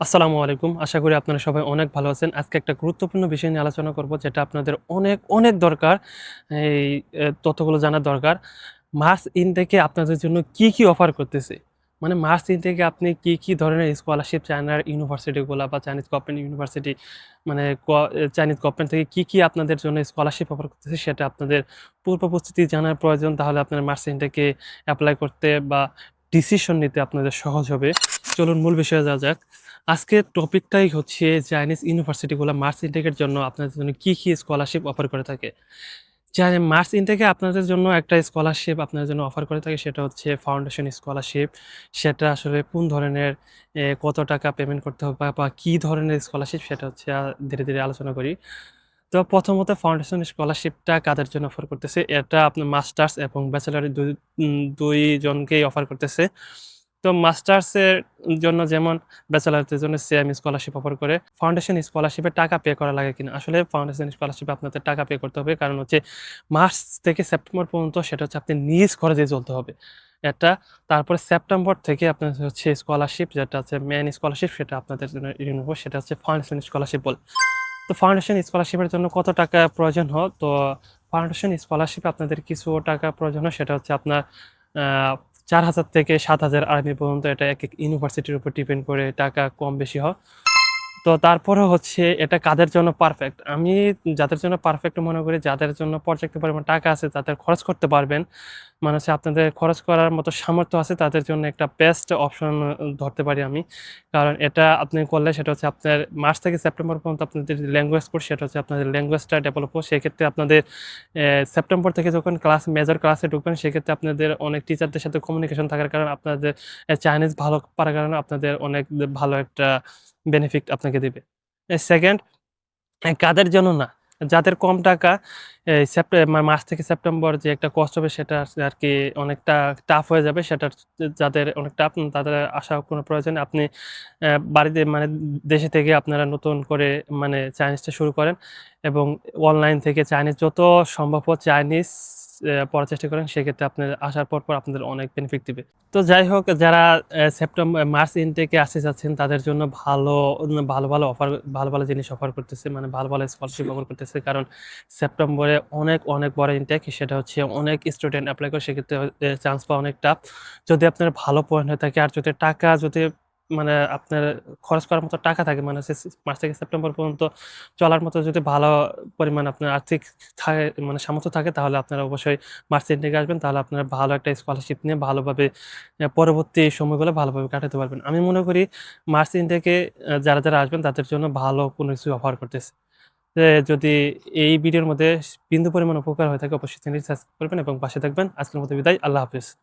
আসসালামু আলাইকুম। আশা করি আপনারা সবাই অনেক ভালো আছেন। আজকে একটা গুরুত্বপূর্ণ বিষয় নিয়ে আলোচনা করব, যেটা আপনাদের অনেক অনেক দরকার। এই তথ্যগুলো জানার দরকার। মার্চ ইন থেকে আপনাদের জন্য কি কি অফার করতেছে? মানে মার্চ ইন থেকে আপনি কি কি ধরনের স্কলারশিপ চায়নার ইউনিভার্সিটিগুলো বা চাইনিজ গভর্নমেন্ট ইউনিভার্সিটি মানে চাইনিজ গভর্নমেন্ট থেকে কি কি আপনাদের জন্য স্কলারশিপ অফার করতেছে সেটা আপনাদের পূর্ব প্রস্তুতি জানার প্রয়োজন। তাহলে আপনার মার্চ ইন থেকে অ্যাপ্লাই করতে বা ডিসিশন নিতে আপনাদের সহজ হবে। চলুন মূল বিষয়ে যাওয়া যাক। আজকের টপিকটাই হচ্ছে চাইনিজ ইউনিভার্সিটিগুলো মার্চ ইনটেকের জন্য আপনাদের জন্য কি কি স্কলারশিপ অফার করে থাকে। জানেন মার্চ ইনটেকে আপনাদের জন্য একটা স্কলারশিপ আপনাদের জন্য অফার করে থাকে, সেটা হচ্ছে ফাউন্ডেশন স্কলারশিপ সেটা আসলে কোন ধরনের কত টাকা পেমেন্ট করতে হবে বা- কি ধরনের স্কলারশিপ সেটা হচ্ছে ধীরে ধীরে আলোচনা করি। তো প্রথমত ফাউন্ডেশন স্কলারশিপটা কাদের জন্য অফার করতেছে? এটা আপনার মাস্টার্স এবং ব্যাচেলারের দুই দুইজনকেই অফার করতেছে। তো মাস্টার্সের জন্য যেমন ব্যাচেলারদের জন্য সেম স্কলারশিপ অফার করে ফাউন্ডেশন স্কলারশিপে টাকা পে করা লাগে কিনা? আসলে ফাউন্ডেশন স্কলারশিপে আপনাদের টাকা পে করতে হবে, কারণ হচ্ছে মার্চ থেকে সেপ্টেম্বর পর্যন্ত সেটা হচ্ছে আপনি নিজ খরচে চলতে হবে। এটা তারপরে সেপ্টেম্বর থেকে আপনার হচ্ছে স্কলারশিপ যেটা হচ্ছে মেন স্কলারশিপ সেটা আপনাদের জন্য রিনিউভ সেটা হচ্ছে ফাউন্ডেশন স্কলারশিপ বলে। তো ফাউন্ডেশন স্কলারশিপের জন্য কত টাকা প্রয়োজন হয়? তো ফাউন্ডেশন স্কলারশিপে আপনাদের কিছু টাকা প্রয়োজন হয়, সেটা হচ্ছে আপনার চার হাজার থেকে সাত হাজার আর্মি পর্যন্ত এটা এক এক ইউনিভার্সিটির উপর ডিপেন্ড করে টাকা কম বেশি হয়। তো তারপরে হচ্ছে এটা কাদের জন্য পারফেক্ট আমি যাদের জন্য পারফেক্ট মনে করি, যাদের জন্য পর্যাপ্ত পরিমাণ টাকা আছে, তাদের খরচ করতে পারবেন। মানে হচ্ছে আপনাদের খরচ করার মতো সামর্থ্য আছে, তাদের জন্য একটা বেস্ট অপশন ধরতে পারি আমি। কারণ এটা আপনি করলে সেটা হচ্ছে আপনার মার্চ থেকে সেপ্টেম্বর পর্যন্ত আপনাদের ল্যাঙ্গুয়েজ কোর্স সেটা হচ্ছে আপনাদের ল্যাঙ্গুয়েজটা ডেভেলপ হোক। সেক্ষেত্রে আপনাদের সেপ্টেম্বর থেকে যখন ক্লাস মেজর ক্লাসে ঢুকবেন, সেক্ষেত্রে আপনাদের অনেক টিচারদের সাথে কমিউনিকেশন থাকার কারণে আপনাদের চাইনিজ ভালো পারার কারণে আপনাদের অনেক ভালো একটা বেনিফিট আপনাকে দেবে। সেকেন্ড কাদের জন্য না? যাদের কম টাকা মার্চ থেকে সেপ্টেম্বর যে একটা কষ্ট হবে সেটা আর- কি অনেকটা টাফ হয়ে যাবে। সেটা যাদের অনেক টাফ তাদের আসা কোনো প্রয়োজন আপনি বাড়িতে মানে দেশে থেকে আপনারা নতুন করে মানে চাইনিজটা শুরু করেন এবং অনলাইন থেকে চাইনিজ যত সম্ভব চাইনিজ পড়ার চেষ্টা করেন সেক্ষেত্রে আপনার আসার পর পর আপনাদের অনেক বেনিফিট দিবে। তো যাই হোক যারা সেপ্টেম্বর মার্চ ইনটেকে আসতে চাচ্ছেন তাদের জন্য ভালো ভালো ভালো অফার ভালো ভালো জিনিস অফার করতেছে মানে ভালো ভালো স্কলারশিপ অফার করতেছে। কারণ সেপ্টেম্বরে অনেক অনেক বড় ইনটেক সেটা হচ্ছে অনেক স্টুডেন্ট অ্যাপ্লাই করে সেক্ষেত্রে চান্স পাওয়া অনেক টাফ যদি আপনার ভালো পয়েন্ট হয়ে থাকে আর যদি টাকা যদি মানে আপনার খরচ করার মতো টাকা থাকে। মানে মার্চ থেকে সেপ্টেম্বর পর্যন্ত চলার মতো যদি ভালো পরিমাণ আপনার আর্থিক থাকে মানে সামর্থ্য থাকে তাহলে আপনারা অবশ্যই মার্চ ইনটেকে আসবেন। তাহলে আপনারা ভালো একটা স্কলারশিপ নিয়ে ভালোভাবে পরবর্তী সময়গুলো ভালোভাবে কাটাতে পারবেন। আমি মনে করি মার্চ ইনটেকে আহ, যারা যারা আসবেন তাদের জন্য ভালো কোনো কিছু অফার করতেছে। যদি এই ভিডিওর মধ্যে বিন্দু পরিমাণ উপকার হয়ে থাকে অবশ্যই চ্যানেলটি সাবস্ক্রাইব করবেন এবং পাশে থাকবেন। আজকের মতো বিদায়। আল্লাহ হাফিজ।